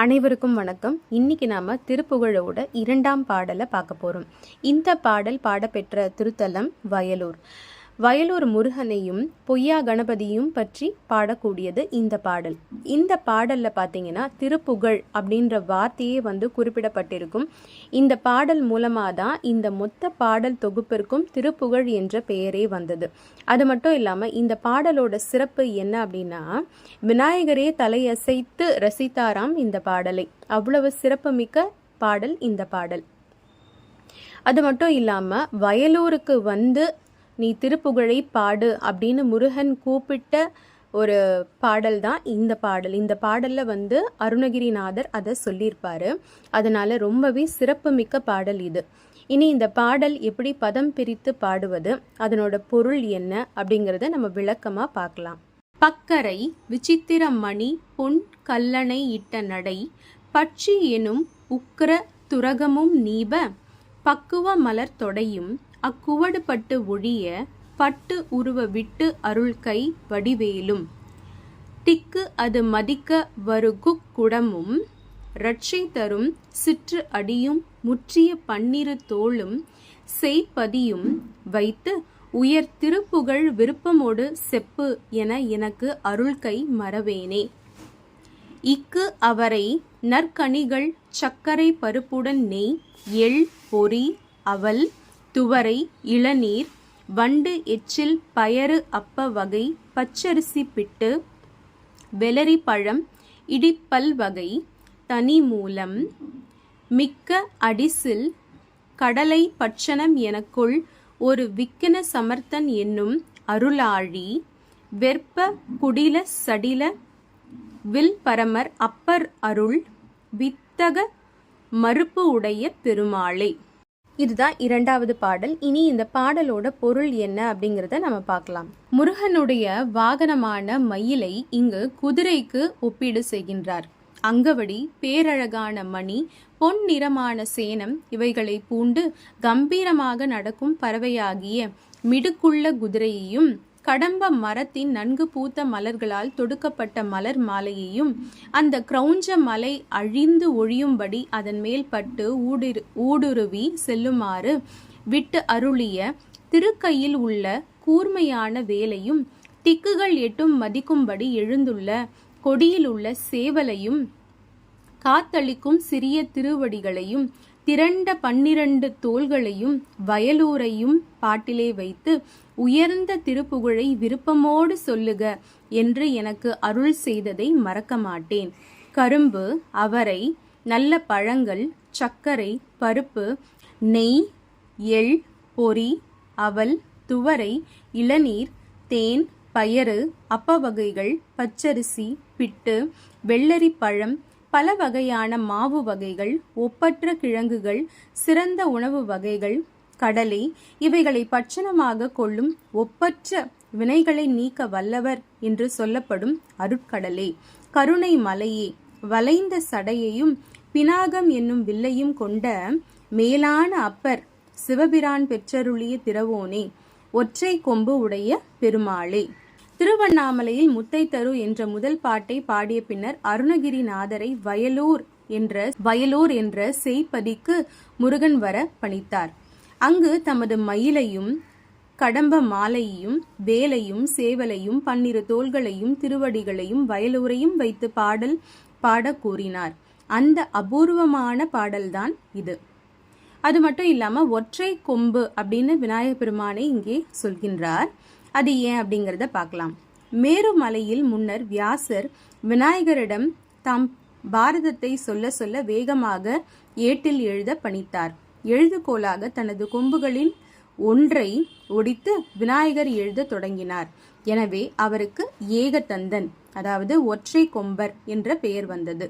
அனைவருக்கும் வணக்கம். இன்னைக்கு நாம திருப்புகழோட இரண்டாம் பாடலை பார்க்க போறோம். இந்த பாடல் பாடப்பெற்ற திருத்தலம் வயலூர். வயலூர் முருகனையும் பொய்யா கணபதியும் பற்றி பாடக்கூடியது இந்த பாடல். இந்த பாடல்ல பார்த்தீங்கன்னா திருப்புகழ் அப்படின்ற வார்த்தையே வந்து குறிப்பிடப்பட்டிருக்கும். இந்த பாடல் மூலமாக தான் இந்த மொத்த பாடல் தொகுப்பிற்கும் திருப்புகழ் என்ற பெயரே வந்தது. அது மட்டும் இல்லாமல் இந்த பாடலோட சிறப்பு என்ன அப்படின்னா விநாயகரே தலையசைத்து ரசித்தாராம் இந்த பாடலை. அவ்வளவு சிறப்புமிக்க பாடல் இந்த பாடல். அது மட்டும் இல்லாமல் வயலூருக்கு வந்து நீ திருப்புகழை பாடு அப்படின்னு முருகன் கூப்பிட்ட ஒரு பாடல் தான் இந்த பாடல். இந்த பாடலில் வந்து அருணகிரிநாதர் அதை சொல்லியிருப்பார். அதனால் ரொம்பவே சிறப்புமிக்க பாடல் இது. இனி இந்த பாடல் எப்படி பதம் பிரித்து பாடுவது அதனோட பொருள் என்ன அப்படிங்கிறத நம்ம விளக்கமாக பார்க்கலாம். பக்கரை விசித்திர மணி பொன் கல்லணை இட்ட நடை பட்சி எனும் உக்கிர துரகமும் நீப பக்குவ மலர் தொடையும் அக்குவடு பட்டு ஒழிய பட்டு உருவ விட்டு அருள்கை வடிவேலும். திக்கு அது மதிக்க வருகுக் குடமும் ரட்சை தரும் சிற்று அடியும் முற்றிய பன்னிரு தோளும் செய்பதியும் வைத்து உயர் திருப்புகழ் விருப்பமோடு செப்பு என எனக்கு அருள்கை மறவேனே. இக்கு அவரை நற்கனிகள் சர்க்கரை பருப்புடன் நெய் எள் பொறி அவல் துவரை இளநீர் வண்டு எச்சில் பயறு அப்ப வகை பச்சரிசி பிட்டு வெளரி பழம் இடிப்பல் வகை தனி மூலம் மிக்க அடிசில் கடலை பட்சணம் எனக்குள் ஒரு விக்கன சமர்த்தன் என்னும் அருளாழி வெற்ப குடில சடில வில் பரமர் அப்பர் அருள் வித்தக மறுப்பு உடைய பெருமாளே. இதுதான் இரண்டாவது பாடல். இனி இந்த பாடலோட பொருள் என்ன அப்படிங்கிறத நம்ம பார்க்கலாம். முருகனுடைய வாகனமான மயிலை இங்கு குதிரைக்கு ஒப்பீடு செய்கின்றார். அங்கவடி பேரழகான மணி பொன் நிறமான சேனம் இவைகளை பூண்டு கம்பீரமாக நடக்கும் பறவையாகிய மிடுக்குள்ள குதிரையையும் கடம்ப மரத்தின் நன்கு பூத்த மலர்களால் தொடுக்கப்பட்ட மலர் மாலையையும் அந்த கிரௌஞ்ச மலை அழிந்து ஒழியும்படி அதன் மேல் பட்டு ஊடுரு ஊடுருவி செல்லுமாறு விட்டு அருளிய திருக்கையில் உள்ள கூர்மையான வேலையும் திக்குகள் எட்டும் மதிக்கும்படி எழுந்துள்ள கொடியில் உள்ள சேவலையும் காத்தளிக்கும் சிறிய திருவடிகளையும் திரண்ட பன்னிரண்டு தோள்களையும் வயலூரையும் பாட்டிலே வைத்து உயர்ந்த திருப்புகழை விருப்பமோடு சொல்லுக என்று எனக்கு அருள் செய்ததை மறக்க மாட்டேன். கரும்பு அவரை நல்ல பழங்கள் சர்க்கரை பருப்பு நெய் எள் பொறி அவல் துவரை இளநீர் தேன் பயறு அப்ப வகைகள் பச்சரிசி பிட்டு வெள்ளரி பழம் பல வகையான மாவு வகைகள் ஒப்பற்ற கிழங்குகள் சிறந்த உணவு வகைகள் கடலை இவைகளை பட்சணமாக கொள்ளும் ஒப்பற்ற வினைகளை நீக்க வல்லவர் என்று சொல்லப்படும் அருட்கடலே. கருணை மலையே வளைந்த சடையையும் பினாகம் என்னும் வில்லையும் கொண்ட மேலான அப்பர் சிவபிரான் பெற்றருளிய திரவோனே ஒற்றை கொம்பு உடைய பெருமாளே. திருவண்ணாமலையில் முத்தை தரு என்ற முதல் பாட்டை பாடிய பின்னர் அருணகிரிநாதரை வயலூர் என்ற வயலூர் என்ற செய்பதிக்கு முருகன் வர பணித்தார். அங்கு தமது மயிலையும் கடம்ப மாலையையும் வேலையும் சேவலையும் பன்னிரு தோள்களையும் திருவடிகளையும் வயலூரையும் வைத்து பாடல் பாட கூறினார். அந்த அபூர்வமான பாடல்தான் இது. அது மட்டும் இல்லாமல் ஒற்றை கொம்பு அப்படின்னு விநாயகப் பெருமானை இங்கே சொல்கின்றார். அது ஏன் அப்படிங்கிறத பார்க்கலாம். மேருமலையில் முன்னர் வியாசர் விநாயகரிடம் தாம் பாரதத்தை சொல்ல சொல்ல வேகமாக ஏட்டில் எழுத பணித்தார். எழுதுகோலாக தனது கொம்புகளின் ஒன்றை ஒடித்து விநாயகர் எழுத தொடங்கினார். எனவே அவருக்கு ஏகதந்தன் அதாவது ஒற்றை கொம்பர் என்ற பெயர் வந்தது.